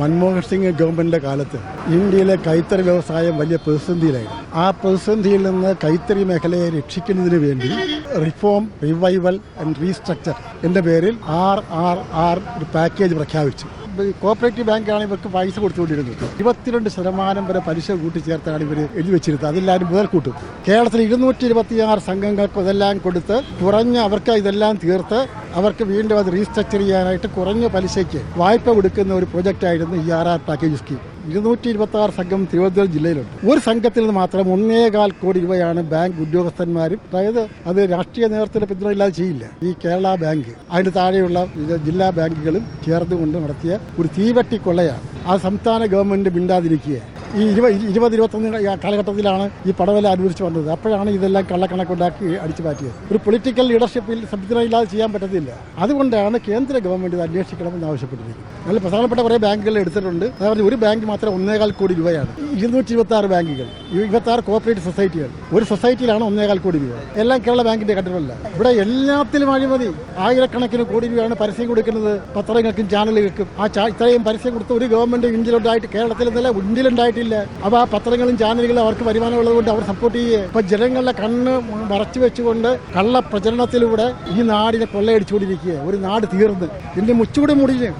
മൻമോഹൻ സിംഗ് ഗവൺമെന്റിന്റെ കാലത്ത് ഇന്ത്യയിലെ കൈത്തറി വ്യവസായം വലിയ പ്രതിസന്ധിയിലായിരുന്നു. ആ പ്രതിസന്ധിയിൽ നിന്ന് കൈത്തറി മേഖലയെ രക്ഷിക്കുന്നതിന് വേണ്ടി റിഫോം റിവൈവൽ ആൻഡ് റീസ്ട്രക്ചർ എന്ന പേരിൽ ആർ ആർ ആർ ഒരു പാക്കേജ് പ്രഖ്യാപിച്ചു. കോപ്പറേറ്റീവ് ബാങ്കാണ് ഇവർക്ക് പൈസ കൊടുത്തുകൊണ്ടിരുന്നത്. ഇരുപത്തിരണ്ട് ശതമാനം വരെ പലിശ കൂട്ടിച്ചേർത്താണ് ഇവർ എഴുതി വെച്ചിരുന്നത്. അതെല്ലാവരും മുതൽ കൂട്ടും കേരളത്തിൽ ഇരുന്നൂറ്റി ഇരുപത്തിയാറ് സംഘങ്ങൾക്ക് ഇതെല്ലാം കൊടുത്ത് കുറഞ്ഞ അവർക്ക് ഇതെല്ലാം തീർത്ത് അവർക്ക് വീണ്ടും അത് റീസ്ട്രക്ചർ ചെയ്യാനായിട്ട് കുറഞ്ഞ പലിശയ്ക്ക് വായ്പ കൊടുക്കുന്ന ഒരു പ്രൊജക്റ്റായിരുന്നു ഈ ആർ ആർ പാക്കേജ് സ്കീം ഇരുന്നൂറ്റി ഇരുപത്തി ആറ് സംഘം തിരുവനന്തപുരം ജില്ലയിലുണ്ട്. ഒരു സംഘത്തിൽ നിന്ന് മാത്രം ഒന്നേകാൽ കോടി രൂപയാണ് ബാങ്ക് ഉദ്യോഗസ്ഥന്മാരും അതായത് അത് രാഷ്ട്രീയ നേതൃത്വത്തിന്റെ പിന്തുണയില്ലാതെ ചെയ്യില്ല. ഈ കേരള ബാങ്ക് അതിന് താഴെയുള്ള ജില്ലാ ബാങ്കുകളും ചേർന്നുകൊണ്ട് നടത്തിയ ഒരു തീവട്ടി കൊള്ളയാണ്. ആ സംസ്ഥാന ഗവൺമെന്റ് മിണ്ടാതിരിക്കുക ഈ ഇരുപത് ഇരുപത് ഇരുപത്തൊന്ന് കാലഘട്ടത്തിലാണ് ഈ പടവല അനുവദിച്ചു വന്നത്. അപ്പോഴാണ് ഇതെല്ലാം കള്ളക്കണക്കുണ്ടാക്കി അടിച്ചു മാറ്റിയത്. ഒരു പൊളിറ്റിക്കൽ ലീഡർഷിപ്പിൽ സംവിധാനമില്ലാതെ ചെയ്യാൻ പറ്റത്തില്ല. അതുകൊണ്ടാണ് കേന്ദ്ര ഗവൺമെന്റ് ഇത് അന്വേഷിക്കണമെന്ന് ആവശ്യപ്പെട്ടിരിക്കുന്നത്. നല്ല പ്രധാനപ്പെട്ട കുറേ ബാങ്കുകൾ എടുത്തിട്ടുണ്ട്. അതായത് ഒരു ബാങ്ക് മാത്രം ഒന്നേകാൽ കോടി രൂപയാണ്. ഇരുന്നൂറ്റി ഇരുപത്തി ആറ് ബാങ്കുകൾ. ഇരുപത്തി ആറ് കോപ്പറേറ്റീവ് സൊസൈറ്റികൾ ഒരു സൊസൈറ്റിയിലാണ് ഒന്നേകാൽ കോടി രൂപ. എല്ലാം കേരള ബാങ്കിന്റെ കണ്ടിട്ടില്ല ഇവിടെ എല്ലാത്തിലും അഴിമതി. ആയിരക്കണക്കിന് കോടി രൂപയാണ് പരസ്യം കൊടുക്കുന്നത്. പത്രങ്ങൾക്കും ചാനലുകൾക്കും. ആ ഇത്രയും പരസ്യം കൊടുത്ത ഒരു ഗവൺമെന്റ് ഇന്ത്യയിലുണ്ടായിട്ട് കേരളത്തിൽ നല്ല ഇന്ത്യയിലുണ്ടായിട്ടില്ല. അപ്പൊ ആ പത്രങ്ങളും ചാനലുകളും അവർക്ക് വരുമാനമുള്ളത് കൊണ്ട് അവർ സപ്പോർട്ട് ചെയ്യുക ഇപ്പൊ ജനങ്ങളുടെ കണ്ണ് മറച്ചു വെച്ചുകൊണ്ട് കള്ള പ്രചരണത്തിലൂടെ ഈ നാടിനെ കൊള്ളയടിച്ചുകൊണ്ടിരിക്കുക ഒരു നാട് തീർന്ന്. ഇതിന്റെ മുച്ചുകൂടി മുടിഞ്ഞ്